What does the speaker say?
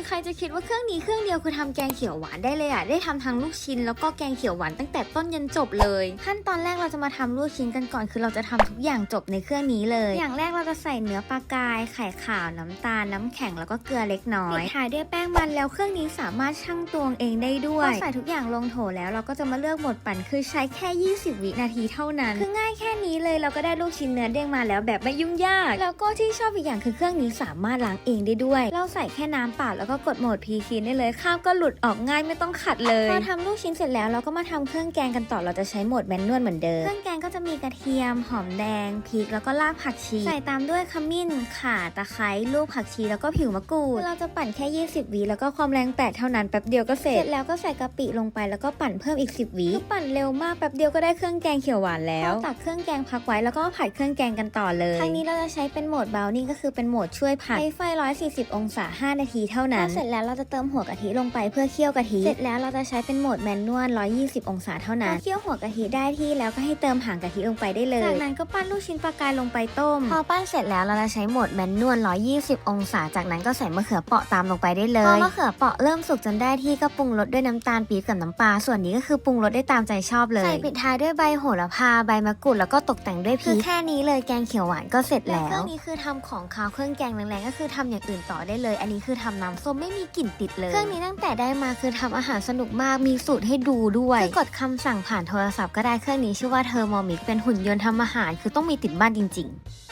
คือใครจะคิดว่าเครื่องนี้เครื่องเดียวคือทำแกงเขียวหวานได้เลยอะ ได้ทำทั้งลูกชิ้นแล้วก็แกงเขียวหวานตั้งแต่ต้นยันจบเลย ขั้นตอนแรกเราจะมาทำลูกชิ้นกันก่อน คือเราจะทำทุกอย่างจบในเครื่องนี้เลย อย่างแรกเราจะใส่เนื้อปลากาย ไข่ขาว น้ำตาล น้ำแข็งแล้วก็เกลือเล็กน้อยปิดท้ายด้วยแป้งมันแล้วเครื่องนี้สามารถชั่งตวงเองได้ด้วยพอใส่ทุกอย่างลงโถแล้วเราก็จะมาเลือกโหมดปั่นคือใช้แค่ 20 วินาทีเท่านั้น คือง่ายแค่นี้เลยเราก็ได้ลูกชิ้นเนื้อเด้งมาแล้วแบบไม่ยุ่งยาก แล้วก็ที่ชอบอีกอย่างคือเครื่องนี้สามารถล้างเองได้ด้วย เราใส่แค่น้ำเปล่าแล้วก็กดโหมดพีคีได้เลยข้าวก็หลุดออกง่ายไม่ต้องขัดเลยพอทำลูกชิ้นเสร็จแล้วเราก็มาทำเครื่องแกงกันต่อเราจะใช้โหมดแมนนวลเหมือนเดิม เครื่องแกงก็จะมีกระเทียม หอมแดงพริกแล้วก็รากผักชี ใส่ตามด้วยขมิ้นข่าตะไคร้ลูกผักชีแล้วก็ผิวมะกรูดเราจะปั่นแค่ 20วิแล้วก็ความแรงแปดเท่านั้นแป๊บเดียวก็เสร็จเสร็จแล้วก็ใส่กะปิลงไปแล้วก็ปั่นเพิ่มอีก 10วิคือปั่นเร็วมากแป๊บเดียวก็ได้เครื่องแกงเขียวหวานแล้วตักเครื่องแกงพักไว้แล้วก็ผัดเครื่องแกงกันต่อเลยครั้งนี้เราจะใช้เป็นโหมดเบลนี่ก็คือเป็นโหมดช่วยผัดใช้ไฟ 140 องศา 5 นาทีเท่านั้นพอเสร็จแล้วเราจะเติมหัวกะทิลงไปเพื่อเคี่ยวกะทิ เสร็จแล้วเราจะใช้เป็นโหมดแมนนวล 120 องศาเท่านั้นพอเคี่ยวหัวกะทิได้ที่แล้วก็ให้เติมหางกะทิลงไปได้เลย จากนั้นก็ปั้นลูกชิ้นปลากายลงไปต้ม พอปั้นเสร็จแล้วเราจะใช้โหมดแมนนวล 120 องศา จากนั้นก็ใส่มะเขือเปาะตามลงไปได้เลย พอมะเขือเปาะเริ่มสุกจนได้ที่ก็ปรุงรสด้วยน้ำตาลปี๊บกับน้ำปลา ส่วนนี้ก็คือปรุงรสได้ตามใจชอบเลย ใส่ปิดท้ายด้วยใบโหระพา ใบมะกรูดแล้วก็ตกแต่งด้วยพริกแค่นี้เลยแกงเขียวหวานก็เสร็จแล้วเครื่องนี้คือทำของคาวเครื่องแกงแรงๆก็คือทำอย่างอื่นต่อได้เลย อันนี้คือทำน้ำส้มไม่มีกลิ่นติดเลย เครื่องนี้ตั้งแต่ได้มาคือทำอาหารสนุกมากมีสูตรให้ดูด้วยคือกดคำสั่งผ่านโทรศัพท์ก็ได้เครื่องนี้ชื่อว่าเทอร์โมมิกเป็นหุ่นยนต์ทำอาหารคือต้องมีติดบ้านจริง ๆ